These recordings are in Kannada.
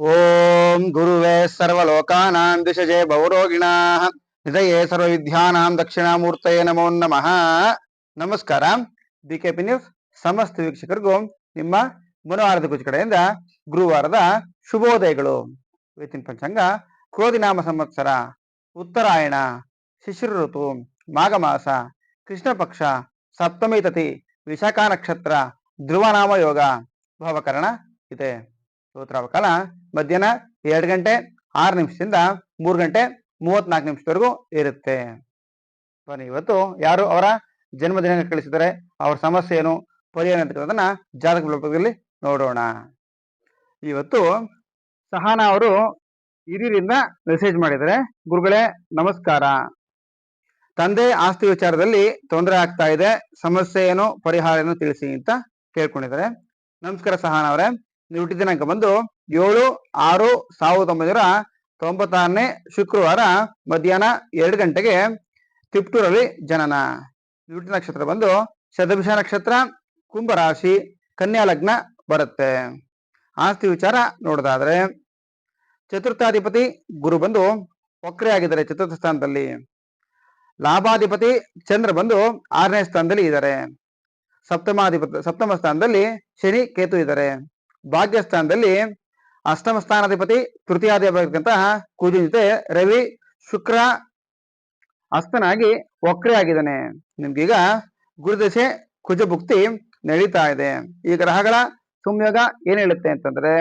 ಓಂ ಗುರುವೇ ಸರ್ವಲೋಕಾನಾಂ ದಿಶಜೆ ಬೌರೋಗಿಣಾ ಹೃದಯೇ ಸರ್ವವಿದ್ಯಾನಾಂ ದಕ್ಷಿಣಾಮೂರ್ತಯೇ ನಮೋ ನಮಃ. ನಮಸ್ಕಾರ. ದಿ ಕೆ ಪಿ ನ್ಯೂಸ್ ಸಮಸ್ತ ವೀಕ್ಷಕರಿಗೂ ನಿಮ್ಮ ಮನೋಹಾರದ ಕುಚ ಕಡೆಯಿಂದ ಗುರುವಾರದ ಶುಭೋದಯಗಳು. ವೇತಿನ ಪಂಚಾಂಗ, ಕ್ರೋಧಿನಾಮ ಸಂವತ್ಸರ, ಉತ್ತರಾಯಣ, ಶಿಶಿರ ಋತು ಮಾಘ ಮಾಸ ಕೃಷ್ಣ ಪಕ್ಷ ಸಪ್ತಮಿ ತತಿ, ವಿಶಾಖ ನಕ್ಷತ್ರ, ಧ್ರುವನಾಮ ಯೋಗ, ಭವಕರಣ ಇದೆ. ಕಾಲ ಮಧ್ಯಾಹ್ನ ಎರಡು ಗಂಟೆ ಆರು ನಿಮಿಷದಿಂದ ಮೂರು ಗಂಟೆ ಮೂವತ್ನಾಲ್ಕು ನಿಮಿಷದವರೆಗೂ ಇರುತ್ತೆ. ಬನ್ನಿ, ಇವತ್ತು ಯಾರು ಅವರ ಜನ್ಮದಿನ ಕಳಿಸಿದರೆ ಅವರ ಸಮಸ್ಯೆ ಏನು ಪರಿಹಾರ ಅಂತಕ್ಕಂಥದ್ದನ್ನ ಜಾತಕ ರೂಪದಲ್ಲಿ ನೋಡೋಣ. ಇವತ್ತು ಸಹನಾ ಅವರು ಹಿರಿಯರಿಂದ ಮೆಸೇಜ್ ಮಾಡಿದ್ದಾರೆ. ಗುರುಗಳೇ, ನಮಸ್ಕಾರ. ತಂದೆ ಆಸ್ತಿ ವಿಚಾರದಲ್ಲಿ ತೊಂದರೆ ಆಗ್ತಾ ಇದೆ, ಸಮಸ್ಯೆ ಏನು, ಪರಿಹಾರ ಏನು ತಿಳಿಸಿ ಅಂತ ಕೇಳ್ಕೊಂಡಿದ್ದಾರೆ. ನಮಸ್ಕಾರ ಸಹಾನ ಅವರೇ. ನೀವು ಹುಟ್ಟಿದ ದಿನಾಂಕ ಬಂದು ಏಳು ಆರು ಸಾವಿರದ ಒಂಬೈನೂರ ತೊಂಬತ್ತಾರನೇ ಶುಕ್ರವಾರ ಮಧ್ಯಾಹ್ನ ಎರಡು ಗಂಟೆಗೆ ತಿಪ್ಟೂರಲ್ಲಿ ಜನನ. ಹುಟ್ಟಿದ ನಕ್ಷತ್ರ ಬಂದು ಶತಭಿಷ ನಕ್ಷತ್ರ ಕುಂಭರಾಶಿ ಕನ್ಯಾ ಲಗ್ನ ಬರುತ್ತೆ. ಆಸ್ತಿ ವಿಚಾರ ನೋಡೋದಾದ್ರೆ ಚತುರ್ಥಾಧಿಪತಿ ಗುರು ಬಂದು ವಕ್ರೆ ಆಗಿದ್ದಾರೆ ಚತುರ್ಥ ಸ್ಥಾನದಲ್ಲಿ. ಲಾಭಾಧಿಪತಿ ಚಂದ್ರ ಬಂದು ಆರನೇ ಸ್ಥಾನದಲ್ಲಿ ಇದ್ದಾರೆ. ಸಪ್ತಮಾಧಿಪತಿ, ಸಪ್ತಮ ಸ್ಥಾನದಲ್ಲಿ ಶನಿ ಕೇತು ಇದ್ದಾರೆ. ಭಾಗ್ಯಸ್ಥಾನದಲ್ಲಿ ಅಷ್ಟಮ ಸ್ಥಾನಾಧಿಪತಿ ತೃತೀಯಾಧಿಪತಿಯಂತಹ ಕೂಜಿನ ಜೊತೆ ರವಿ ಶುಕ್ರ ಅಸ್ತನಾಗಿ ವಕ್ರೆ ಆಗಿದ್ದಾನೆ ನಿಮ್ಗೀಗ ಗುರುದಶೆ ಕುಜಭುಕ್ತಿ ನಡೀತಾ ಇದೆ. ಈ ಗ್ರಹಗಳ ಸಂಯೋಗ ಏನ್ ಹೇಳುತ್ತೆ ಅಂತಂದ್ರೆ,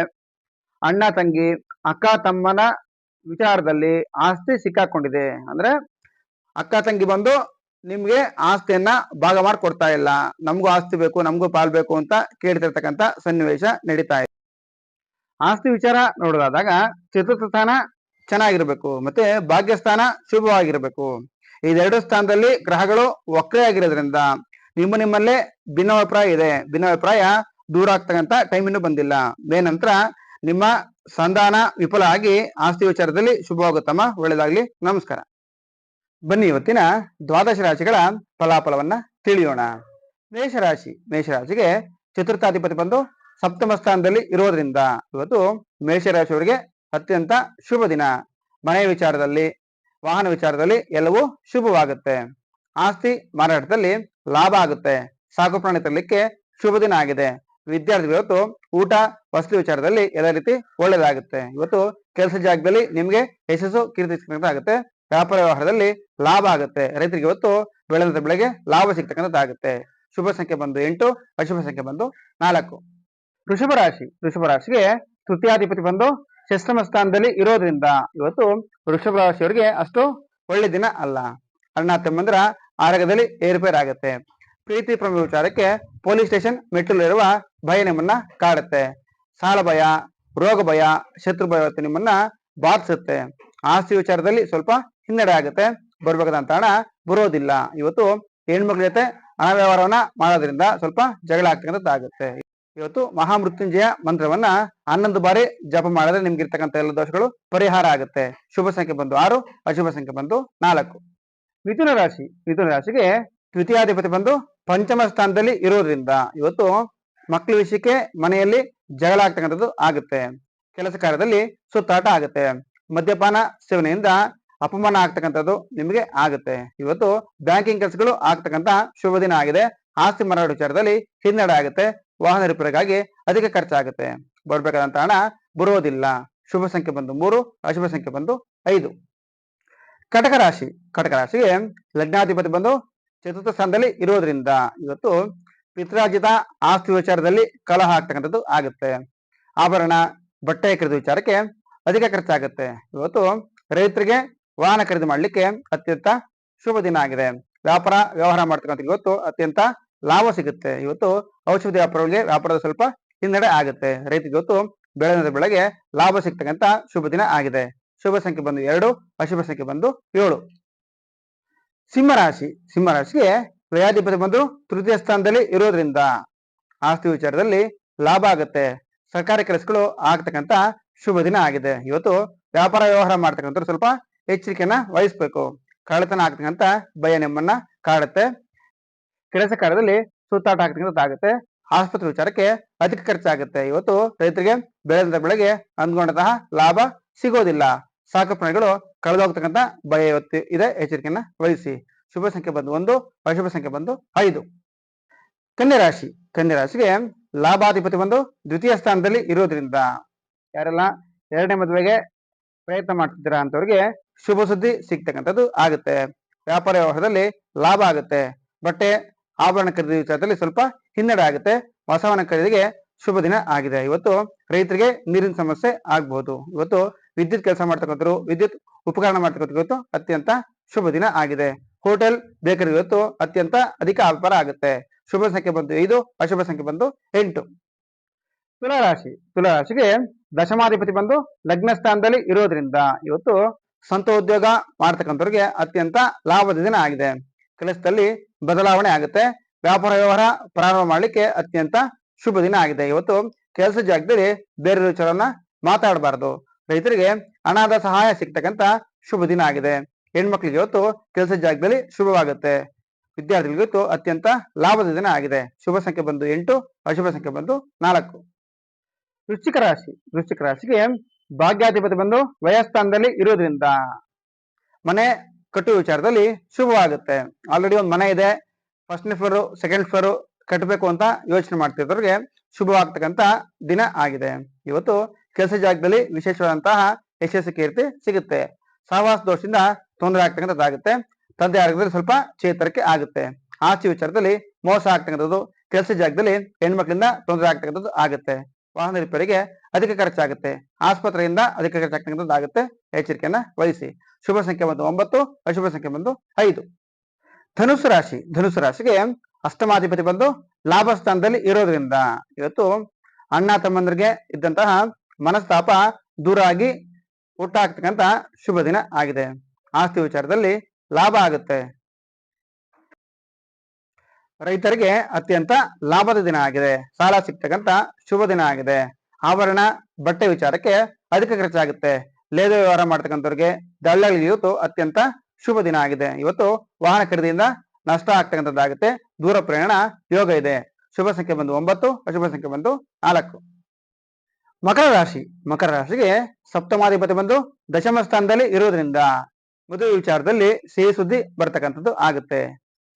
ಅಣ್ಣ ತಂಗಿ, ಅಕ್ಕ ತಮ್ಮನ ವಿಚಾರದಲ್ಲಿ ಆಸ್ತಿ ಸಿಕ್ಕಾಕೊಂಡಿದೆ. ಅಂದ್ರೆ ಅಕ್ಕ ತಂಗಿ ಬಂದು ನಿಮ್ಗೆ ಆಸ್ತಿಯನ್ನ ಭಾಗ ಮಾಡಿ ಕೊಡ್ತಾ ಇಲ್ಲ. ನಮಗೂ ಆಸ್ತಿ ಬೇಕು, ನಮಗೂ ಪಾಲ್ ಬೇಕು ಅಂತ ಕೇಳ್ತಿರ್ತಕ್ಕಂಥ ಸನ್ನಿವೇಶ ನಡೀತಾ ಇದೆ. ಆಸ್ತಿ ವಿಚಾರ ನೋಡೋದಾದಾಗ ಚತುರ್ಥ ಸ್ಥಾನ ಚೆನ್ನಾಗಿರ್ಬೇಕು, ಮತ್ತೆ ಭಾಗ್ಯಸ್ಥಾನ ಶುಭವಾಗಿರ್ಬೇಕು. ಇದೆರಡು ಸ್ಥಾನದಲ್ಲಿ ಗ್ರಹಗಳು ವಕ್ರೆ ಆಗಿರೋದ್ರಿಂದ ನಿಮ್ಮ ನಿಮ್ಮಲ್ಲೇ ಭಿನ್ನಾಭಿಪ್ರಾಯ ಇದೆ. ಭಿನ್ನಾಭಿಪ್ರಾಯ ದೂರ ಆಗ್ತಕ್ಕಂಥ ಟೈಮ್ ಇನ್ನೂ ಬಂದಿಲ್ಲ. ನಂತರ ನಿಮ್ಮ ಸಂಧಾನ ವಿಫಲ ಆಗಿ ಆಸ್ತಿ ವಿಚಾರದಲ್ಲಿ ಶುಭವಾಗುತ್ತಮ್ಮ. ಒಳ್ಳೆದಾಗ್ಲಿ ನಮಸ್ಕಾರ. ಬನ್ನಿ ಇವತ್ತಿನ ದ್ವಾದಶ ರಾಶಿಗಳ ಫಲಾಫಲವನ್ನ ತಿಳಿಯೋಣ. ಮೇಷರಾಶಿ, ಮೇಷರಾಶಿಗೆ ಚತುರ್ಥಾಧಿಪತಿ ಬಂದು ಸಪ್ತಮ ಸ್ಥಾನದಲ್ಲಿ ಇರೋದ್ರಿಂದ ಇವತ್ತು ಮೇಷರಾಶಿಯವರಿಗೆ ಅತ್ಯಂತ ಶುಭ ದಿನ. ಮನೆಯ ವಿಚಾರದಲ್ಲಿ, ವಾಹನ ವಿಚಾರದಲ್ಲಿ ಎಲ್ಲವೂ ಶುಭವಾಗುತ್ತೆ. ಆಸ್ತಿ ಮಾರಾಟದಲ್ಲಿ ಲಾಭ ಆಗುತ್ತೆ. ಸಾಕು ಪ್ರಾಣಿ ತರಲಿಕ್ಕೆ ಶುಭ ದಿನ ಆಗಿದೆ. ವಿದ್ಯಾರ್ಥಿಗಳು ಇವತ್ತು ಊಟ, ವಸ್ತು ವಿಚಾರದಲ್ಲಿ ಎಲ್ಲ ರೀತಿ ಒಳ್ಳೇದಾಗುತ್ತೆ ಇವತ್ತು ಕೆಲಸ ಜಾಗದಲ್ಲಿ ನಿಮ್ಗೆ ಯಶಸ್ಸು ಕೀರ್ತಿ ಆಗುತ್ತೆ ವ್ಯಾಪಾರ ವ್ಯವಹಾರದಲ್ಲಿ ಲಾಭ ಆಗುತ್ತೆ. ರೈತರಿಗೆ ಇವತ್ತು ಬೆಳೆದ ಬೆಳೆಗೆ ಲಾಭ ಸಿಗ್ತಕ್ಕಂಥದ್ದಾಗುತ್ತೆ. ಶುಭ ಸಂಖ್ಯೆ ಬಂದು ಎಂಟು, ಅಶುಭ ಸಂಖ್ಯೆ ಬಂದು ನಾಲ್ಕು. ಋಷಭ ರಾಶಿ ಋಷಭ ರಾಶಿಗೆ ತೃತೀಯಾಧಿಪತಿ ಬಂದು ಷಷ್ಟಮ ಸ್ಥಾನದಲ್ಲಿ ಇರೋದ್ರಿಂದ ಇವತ್ತು ವೃಷಭ ರಾಶಿಯವರಿಗೆ ಅಷ್ಟು ಒಳ್ಳೆ ದಿನ ಅಲ್ಲ. ಅಣ್ಣ ತಮ್ಮಂದ್ರ ಆರೋಗ್ಯದಲ್ಲಿ ಏರುಪೇರಾಗುತ್ತೆ ಪ್ರೀತಿ ಪ್ರಮ ವಿಚಾರಕ್ಕೆ ಪೊಲೀಸ್ ಸ್ಟೇಷನ್ ಮೆಟ್ಟಲಿರುವ ಭಯ ನಿಮ್ಮನ್ನ ಕಾಡುತ್ತೆ. ಸಾಲ ಭಯ, ರೋಗ ಭಯ, ಶತ್ರು ಭಯ ನಿಮ್ಮನ್ನ ಬಾಧಿಸುತ್ತೆ. ಆಸ್ತಿ ವಿಚಾರದಲ್ಲಿ ಸ್ವಲ್ಪ ಹಿನ್ನಡೆ ಆಗುತ್ತೆ ಬರ್ಬೇಕಾದಂತ ಹಣ ಬರೋದಿಲ್ಲ. ಇವತ್ತು ಹೆಣ್ಮಕ್ಳ ಜೊತೆ ಹಣ ವ್ಯವಹಾರವನ್ನ ಮಾಡೋದ್ರಿಂದ ಸ್ವಲ್ಪ ಜಗಳ ಆಗ್ತಕ್ಕಂಥದ್ದಾಗುತ್ತೆ ಇವತ್ತು ಮಹಾಮೃತ್ಯುಂಜಯ ಮಂತ್ರವನ್ನ ಹನ್ನೊಂದು ಬಾರಿ ಜಪ ಮಾಡಿದ್ರೆ ನಿಮ್ಗೆ ಇರ್ತಕ್ಕಂಥ ಎಲ್ಲ ದೋಷಗಳು ಪರಿಹಾರ ಆಗುತ್ತೆ. ಶುಭ ಸಂಖ್ಯೆ ಬಂದು ಆರು, ಅಶುಭ ಸಂಖ್ಯೆ ಬಂದು ನಾಲ್ಕು. ಮಿಥುನ ರಾಶಿ ಮಿಥುನ ರಾಶಿಗೆ ದ್ವಿತೀಯಾಧಿಪತಿ ಬಂದು ಪಂಚಮ ಸ್ಥಾನದಲ್ಲಿ ಇರೋದ್ರಿಂದ ಇವತ್ತು ಮಕ್ಕಳ ವಿಷಯಕ್ಕೆ ಮನೆಯಲ್ಲಿ ಜಗಳ ಆಗ್ತಕ್ಕಂಥದ್ದು ಆಗುತ್ತೆ. ಕೆಲಸ ಕಾರ್ಯದಲ್ಲಿ ಸುತ್ತಾಟ ಆಗುತ್ತೆ. ಮದ್ಯಪಾನ ಸೇವನೆಯಿಂದ ಅಪಮಾನ ಆಗ್ತಕ್ಕಂಥದ್ದು ನಿಮಗೆ ಆಗುತ್ತೆ. ಇವತ್ತು ಬ್ಯಾಂಕಿಂಗ್ ಕೆಲಸಗಳು ಆಗ್ತಕ್ಕಂಥ ಶುಭ ದಿನ ಆಗಿದೆ. ಆಸ್ತಿ ಮಾರಾಟ ವಿಚಾರದಲ್ಲಿ ಹಿನ್ನಡೆ ಆಗುತ್ತೆ. ವಾಹನ ರಿಪೇರಿಗಾಗಿ ಅಧಿಕ ಖರ್ಚಾಗುತ್ತೆ. ಬರ್ಬೇಕಾದಂತ ಹಣ ಬರೋದಿಲ್ಲ. ಶುಭ ಸಂಖ್ಯೆ ಬಂದು ಮೂರು, ಅಶುಭ ಸಂಖ್ಯೆ ಬಂದು ಐದು. ಕಟಕ ರಾಶಿ. ಕಟಕ ರಾಶಿಗೆ ಲಗ್ನಾಧಿಪತಿ ಬಂದು ಚತುರ್ಥ ಸ್ಥಾನದಲ್ಲಿ ಇರೋದ್ರಿಂದ ಇವತ್ತು ಪಿತ್ರಾರ್ಜಿತ ಆಸ್ತಿ ವಿಚಾರದಲ್ಲಿ ಕಲಹ ಆಗ್ತಕ್ಕಂಥದ್ದು ಆಗುತ್ತೆ. ಆಭರಣ, ಬಟ್ಟೆ ಖರೀದಿ ವಿಚಾರಕ್ಕೆ ಅಧಿಕ ಖರ್ಚಾಗುತ್ತೆ. ಇವತ್ತು ರೈತರಿಗೆ ವಾಹನ ಖರೀದಿ ಮಾಡಲಿಕ್ಕೆ ಅತ್ಯಂತ ಶುಭ ದಿನ ಆಗಿದೆ. ವ್ಯಾಪಾರ, ವ್ಯವಹಾರ ಮಾಡ್ತಕ್ಕಂಥ ಇವತ್ತು ಅತ್ಯಂತ ಲಾಭ ಸಿಗುತ್ತೆ. ಇವತ್ತು ಔಷಧಿ ವ್ಯಾಪಾರಗಳಿಗೆ ವ್ಯಾಪಾರದ ಸ್ವಲ್ಪ ಹಿನ್ನಡೆ ಆಗುತ್ತೆ. ರೈತರಿಗೆ ಇವತ್ತು ಬೆಳೆದ ಬೆಳೆಗೆ ಲಾಭ ಸಿಗ್ತಕ್ಕಂಥ ಶುಭ ದಿನ ಆಗಿದೆ. ಶುಭ ಸಂಖ್ಯೆ ಬಂದು ಎರಡು, ಅಶುಭ ಸಂಖ್ಯೆ ಬಂದು ಏಳು. ಸಿಂಹರಾಶಿ ಸಿಂಹರಾಶಿಗೆ ವ್ಯಾಧಿಪತಿ ಬಂದು ತೃತೀಯ ಸ್ಥಾನದಲ್ಲಿ ಇರೋದ್ರಿಂದ ಆಸ್ತಿ ವಿಚಾರದಲ್ಲಿ ಲಾಭ ಆಗುತ್ತೆ. ಸರ್ಕಾರಿ ಕೆಲಸಗಳು ಆಗ್ತಕ್ಕಂಥ ಶುಭ ದಿನ ಆಗಿದೆ. ಇವತ್ತು ವ್ಯಾಪಾರ, ವ್ಯವಹಾರ ಮಾಡ್ತಕ್ಕಂಥ ಸ್ವಲ್ಪ ಎಚ್ಚರಿಕೆಯನ್ನ ವಹಿಸ್ಬೇಕು. ಕಳ್ಳತನ ಆಗ್ತಕ್ಕಂತ ಭಯ ನಿಮ್ಮನ್ನ ಕಾಡುತ್ತೆ. ಕೆಲಸ ಕಾರ್ಯದಲ್ಲಿ ಸುತ್ತಾಟ ಆಗ್ತಕ್ಕಂಥದ್ದಾಗುತ್ತೆ ಆಸ್ಪತ್ರೆ ವಿಚಾರಕ್ಕೆ ಅಧಿಕ ಖರ್ಚಾಗುತ್ತೆ. ಇವತ್ತು ರೈತರಿಗೆ ಬೆಳೆದ ಬೆಳೆಗೆ ಅಂದ್ಕೊಂಡಂತಹ ಲಾಭ ಸಿಗೋದಿಲ್ಲ. ಸಾಕು ಪ್ರಾಣಿಗಳು ಕಳೆದೋಗ್ತಕ್ಕಂಥ ಭಯ ಇವತ್ತು ಇದೆ. ಎಚ್ಚರಿಕೆಯನ್ನ ವಹಿಸಿ. ಶುಭ ಸಂಖ್ಯೆ ಬಂದು ಒಂದು, ಅಶುಭ ಸಂಖ್ಯೆ ಬಂದು ಐದು. ಕನ್ಯಾ ರಾಶಿ. ಕನ್ಯಾ ರಾಶಿಗೆ ಲಾಭಾಧಿಪತಿ ಬಂದು ದ್ವಿತೀಯ ಸ್ಥಾನದಲ್ಲಿ ಇರೋದ್ರಿಂದ. ಯಾರೆಲ್ಲ ಎರಡನೇ ಮದುವೆಗೆ ಪ್ರಯತ್ನ ಮಾಡ್ತಿದ್ದೀರಾ ಅಂತವ್ರಿಗೆ ಶುಭ ಸುದ್ದಿ ಸಿಗ್ತಕ್ಕಂಥದ್ದು ಆಗುತ್ತೆ. ವ್ಯಾಪಾರ ವ್ಯವಹಾರದಲ್ಲಿ ಲಾಭ ಆಗುತ್ತೆ. ಬಟ್ಟೆ ಆಭರಣ ಖರೀದಿ ವಿಚಾರದಲ್ಲಿ ಸ್ವಲ್ಪ ಹಿನ್ನಡೆ ಆಗುತ್ತೆ. ಹೊಸವನ ಖರೀದಿಗೆ ಶುಭ ದಿನ ಆಗಿದೆ. ಇವತ್ತು ರೈತರಿಗೆ ನೀರಿನ ಸಮಸ್ಯೆ ಆಗ್ಬಹುದು ಇವತ್ತು ವಿದ್ಯುತ್ ಕೆಲಸ ಮಾಡ್ತಕ್ಕಂಥರು ವಿದ್ಯುತ್ ಉಪಕರಣ ಮಾಡ್ತಕ್ಕಂಥ ಅತ್ಯಂತ ಶುಭ ದಿನ ಆಗಿದೆ. ಹೋಟೆಲ್, ಬೇಕರಿ ಇವತ್ತು ಅತ್ಯಂತ ಅಧಿಕ ವ್ಯಾಪಾರ ಆಗುತ್ತೆ. ಶುಭ ಸಂಖ್ಯೆ ಬಂದು ಐದು, ಅಶುಭ ಸಂಖ್ಯೆ ಬಂದು ಎಂಟು. ತುಲಾರಾಶಿ. ತುಲಾರಾಶಿಗೆ ದಶಮಾಧಿಪತಿ ಬಂದು ಲಗ್ನ ಸ್ಥಾನದಲ್ಲಿ ಇರೋದ್ರಿಂದ ಇವತ್ತು ಸ್ವಂತ ಉದ್ಯೋಗ ಮಾಡ್ತಕ್ಕಂಥವ್ರಿಗೆ ಅತ್ಯಂತ ಲಾಭದ ದಿನ ಆಗಿದೆ. ಕೆಲಸದಲ್ಲಿ ಬದಲಾವಣೆ ಆಗುತ್ತೆ. ವ್ಯಾಪಾರ ವ್ಯವಹಾರ ಪ್ರಾರಂಭ ಮಾಡಲಿಕ್ಕೆ ಅತ್ಯಂತ ಶುಭ ದಿನ ಆಗಿದೆ. ಇವತ್ತು ಕೆಲಸ ಜಾಗದಲ್ಲಿ ಬೇರೆ ವಿಚಾರವನ್ನ ಮಾತಾಡಬಾರದು. ರೈತರಿಗೆ ಹಣದ ಸಹಾಯ ಸಿಗ್ತಕ್ಕಂತ ಶುಭ ದಿನ ಆಗಿದೆ. ಹೆಣ್ಮಕ್ಳಿಗೆ ಇವತ್ತು ಕೆಲಸ ಜಾಗದಲ್ಲಿ ಶುಭವಾಗುತ್ತೆ. ವಿದ್ಯಾರ್ಥಿಗಳಿಗೆ ಇವತ್ತು ಅತ್ಯಂತ ಲಾಭದ ದಿನ ಆಗಿದೆ. ಶುಭ ಸಂಖ್ಯೆ ಬಂದು ಎಂಟು, ಅಶುಭ ಸಂಖ್ಯೆ ಬಂದು ನಾಲ್ಕು. ವೃಶ್ಚಿಕ ರಾಶಿ. ವೃಶ್ಚಿಕ ರಾಶಿಗೆ ಭಾಗ್ಯಾಧಿಪತಿ ಬಂದು ವಯಸ್ಥಾನದಲ್ಲಿ ಇರೋದ್ರಿಂದ ಮನೆ ಕಟ್ಟುವ ವಿಚಾರದಲ್ಲಿ ಶುಭವಾಗುತ್ತೆ. ಆಲ್ರೆಡಿ ಒಂದು ಮನೆ ಇದೆ ಫಸ್ಟ್ನೇ ಫ್ಲೋರು ಸೆಕೆಂಡ್ ಫ್ಲೋರು ಕಟ್ಟಬೇಕು ಅಂತ ಯೋಚನೆ ಮಾಡ್ತಿದ್ದವ್ರಿಗೆ ಶುಭವಾಗ್ತಕ್ಕಂತ ದಿನ ಆಗಿದೆ. ಇವತ್ತು ಕೆಲಸ ಜಾಗದಲ್ಲಿ ವಿಶೇಷವಾದಂತಹ ಯಶಸ್ಸು ಕೀರ್ತಿ ಸಿಗುತ್ತೆ. ಸಹವಾಸ ದೋಷದಿಂದ ತೊಂದರೆ ಆಗ್ತಕ್ಕಂಥದ್ದಾಗುತ್ತೆ. ತಂದೆ ಆರೋಗ್ಯದಲ್ಲಿ ಸ್ವಲ್ಪ ಚೇತರಿಕೆ ಆಗುತ್ತೆ. ಆಸ್ತಿ ವಿಚಾರದಲ್ಲಿ ಮೋಸ ಆಗ್ತಕ್ಕಂಥದ್ದು, ಕೆಲಸ ಜಾಗದಲ್ಲಿ ಹೆಣ್ಮಕ್ಳಿಂದ ತೊಂದರೆ ಆಗ್ತಕ್ಕಂಥದ್ದು ಆಗುತ್ತೆ. ವಾಹನ ರಿಪೇರಿಗೆ ಅಧಿಕ ಖರ್ಚಾಗುತ್ತೆ ಆಸ್ಪತ್ರೆಯಿಂದ ಅಧಿಕ ಖರ್ಚಾಗುತ್ತೆ ಎಚ್ಚರಿಕೆಯನ್ನ ವಹಿಸಿ. ಶುಭ ಸಂಖ್ಯೆ ಬಂದು ಒಂಬತ್ತು, ಅಶುಭ ಸಂಖ್ಯೆ ಬಂದು ಐದು. ಧನುಸು ರಾಶಿ. ಧನುಸು ರಾಶಿಗೆ ಅಷ್ಟಮಾಧಿಪತಿ ಬಂದು ಲಾಭ ಸ್ಥಾನದಲ್ಲಿ ಇರೋದ್ರಿಂದ ಇವತ್ತು ಅಣ್ಣ ತಮ್ಮಂದ್ರಿಗೆ ಇದ್ದಂತಹ ಮನಸ್ತಾಪ ದೂರ ಆಗಿ ಆಗತಕ್ಕಂತ ಶುಭ ದಿನ ಆಗಿದೆ. ಆಸ್ತಿ ವಿಚಾರದಲ್ಲಿ ಲಾಭ ಆಗುತ್ತೆ. ರೈತರಿಗೆ ಅತ್ಯಂತ ಲಾಭದ ದಿನ ಆಗಿದೆ. ಸಾಲ ಸಿಗ್ತಕ್ಕಂತ ಶುಭ ದಿನ ಆಗಿದೆ. ಆಭರಣ, ಬಟ್ಟೆ ವಿಚಾರಕ್ಕೆ ಅಧಿಕ ಖರ್ಚಾಗುತ್ತೆ. ಲೇದ ವ್ಯವಹಾರ ಮಾಡ್ತಕ್ಕಂಥವ್ರಿಗೆ ದಳ್ಳಾಳಿ ಇವತ್ತು ಅತ್ಯಂತ ಶುಭ ದಿನ ಆಗಿದೆ. ಇವತ್ತು ವಾಹನ ಖರೀದಿಯಿಂದ ನಷ್ಟ ಆಗ್ತಕ್ಕಂಥದ್ದಾಗುತ್ತೆ. ದೂರ ಪ್ರಯಾಣ ಯೋಗ ಇದೆ. ಶುಭ ಸಂಖ್ಯೆ ಬಂದು ಒಂಬತ್ತು, ಅಶುಭ ಸಂಖ್ಯೆ ಬಂದು ನಾಲ್ಕು. ಮಕರ ರಾಶಿ. ಮಕರ ರಾಶಿಗೆ ಸಪ್ತಮಾಧಿಪತಿ ಬಂದು ದಶಮ ಸ್ಥಾನದಲ್ಲಿ ಇರುವುದರಿಂದ ಮದುವೆ ವಿಚಾರದಲ್ಲಿ ಸಿಹಿ ಸುದ್ದಿ ಬರ್ತಕ್ಕಂಥದ್ದು ಆಗುತ್ತೆ.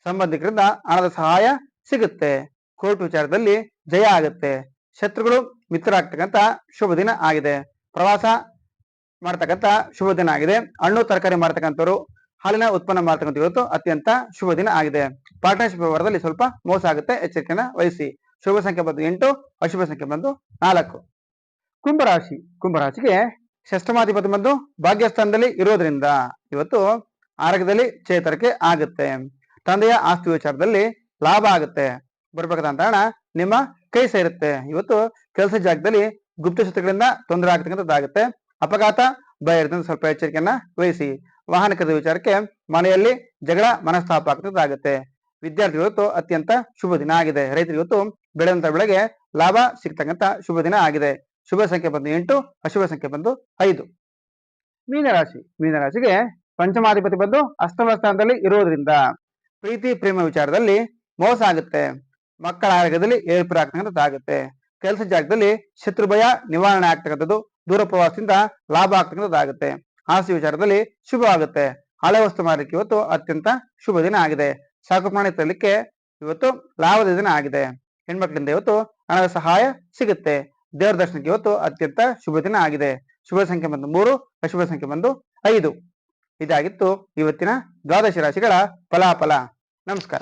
ಸಂಬಂಧಿಕರಿಂದ ಹಣದ ಸಹಾಯ ಸಿಗುತ್ತೆ. ಕೋರ್ಟ್ ವಿಚಾರದಲ್ಲಿ ಜಯ ಆಗುತ್ತೆ. ಶತ್ರುಗಳು ಮಿತ್ರರಾಗ್ತಕ್ಕಂಥ ಶುಭ ದಿನ ಆಗಿದೆ. ಪ್ರವಾಸ ಮಾಡ್ತಕ್ಕಂಥ ಶುಭ ದಿನ ಆಗಿದೆ. ಹಣ್ಣು, ತರಕಾರಿ ಮಾಡ್ತಕ್ಕಂಥವ್ರು ಹಾಲಿನ ಉತ್ಪನ್ನ ಮಾಡ್ತಕ್ಕಂಥ ಇವತ್ತು ಅತ್ಯಂತ ಶುಭ ದಿನ ಆಗಿದೆ. ಪಾರ್ಟ್ನರ್ಶಿಪ್ ವ್ಯವಹಾರದಲ್ಲಿ ಸ್ವಲ್ಪ ಮೋಸ ಆಗುತ್ತೆ. ಎಚ್ಚರಿಕೆನ ವಹಿಸಿ. ಶುಭ ಸಂಖ್ಯೆ ಬಂದು ಎಂಟು, ಅಶುಭ ಸಂಖ್ಯೆ ಬಂದು ನಾಲ್ಕು. ಕುಂಭರಾಶಿ. ಕುಂಭರಾಶಿಗೆ ಷಷ್ಠಮಾಧಿಪತಿ ಬಂದು ಭಾಗ್ಯಸ್ಥಾನದಲ್ಲಿ ಇರೋದ್ರಿಂದ ಇವತ್ತು ಆರೋಗ್ಯದಲ್ಲಿ ಚೇತರಿಕೆ ಆಗುತ್ತೆ. ತಂದೆಯ ಆಸ್ತಿ ವಿಚಾರದಲ್ಲಿ ಲಾಭ ಆಗುತ್ತೆ. ಬರ್ಬೇಕಾದಂತ ಹಣ ನಿಮ್ಮ ಕೈ ಸೇರುತ್ತೆ. ಇವತ್ತು ಕೆಲಸ ಜಾಗದಲ್ಲಿ ಗುಪ್ತ ಶತ್ರುಗಳಿಂದ ತೊಂದರೆ ಆಗ್ತಕ್ಕಂಥದ್ದಾಗುತ್ತೆ ಅಪಘಾತ, ಭಯ ಇರ್ತದೆ ಸ್ವಲ್ಪ ಎಚ್ಚರಿಕೆಯನ್ನ ವಹಿಸಿ. ವಾಹನ ಖರೀದಿ ವಿಚಾರಕ್ಕೆ ಮನೆಯಲ್ಲಿ ಜಗಳ ಮನಸ್ತಾಪ ಆಗ್ತದಾಗುತ್ತೆ ವಿದ್ಯಾರ್ಥಿಗಳು ಇವತ್ತು ಅತ್ಯಂತ ಶುಭ ದಿನ ಆಗಿದೆ. ರೈತರಿಗೆ ಇವತ್ತು ಬೆಳೆದಂತ ಬೆಳೆಗೆ ಲಾಭ ಸಿಗ್ತಕ್ಕಂತ ಶುಭ ದಿನ ಆಗಿದೆ. ಶುಭ ಸಂಖ್ಯೆ ಬಂದು ಎಂಟು, ಅಶುಭ ಸಂಖ್ಯೆ ಬಂದು ಐದು. ಮೀನರಾಶಿ. ಮೀನರಾಶಿಗೆ ಪಂಚಮಾಧಿಪತಿ ಬಂದು ಅಷ್ಟಮ ಸ್ಥಾನದಲ್ಲಿ ಇರೋದ್ರಿಂದ ಪ್ರೀತಿ, ಪ್ರೇಮ ವಿಚಾರದಲ್ಲಿ ಮೋಸ ಆಗುತ್ತೆ. ಮಕ್ಕಳ ಆರೋಗ್ಯದಲ್ಲಿ ಏರ್ಪೇರು ಆಗ್ತಕ್ಕಂಥದ್ದಾಗುತ್ತೆ. ಕೆಲಸ ಜಾಗದಲ್ಲಿ ಶತ್ರು ಭಯ ನಿವಾರಣೆ ಆಗ್ತಕ್ಕಂಥದ್ದು, ದೂರ ಪ್ರವಾಸದಿಂದ ಲಾಭ ಆಗ್ತಕ್ಕಂಥದ್ದಾಗುತ್ತೆ. ಆಸ್ತಿ ವಿಚಾರದಲ್ಲಿ ಶುಭ ಆಗುತ್ತೆ. ಹಳೆ ವಸ್ತು ಮಾರಕ್ಕೆ ಇವತ್ತು ಅತ್ಯಂತ ಶುಭ ದಿನ ಆಗಿದೆ. ಸಾಕು ಪ್ರಾಣಿ ತರಲಿಕ್ಕೆ ಇವತ್ತು ಲಾಭದ ದಿನ ಆಗಿದೆ. ಹೆಣ್ಮಕ್ಳಿಂದ ಇವತ್ತು ಹಣದ ಸಹಾಯ ಸಿಗುತ್ತೆ. ದೇವರ ದರ್ಶನಕ್ಕೆ ಇವತ್ತು ಅತ್ಯಂತ ಶುಭ ದಿನ ಆಗಿದೆ. ಶುಭ ಸಂಖ್ಯೆ ಬಂದು ಮೂರು, ಅಶುಭ ಸಂಖ್ಯೆ ಬಂದು ಐದು. ಇದಾಗಿತ್ತು. ಇವತ್ತಿನ ದ್ವಾದಶ ರಾಶಿಗಳ ಫಲಾಫಲ. ನಮಸ್ಕಾರ.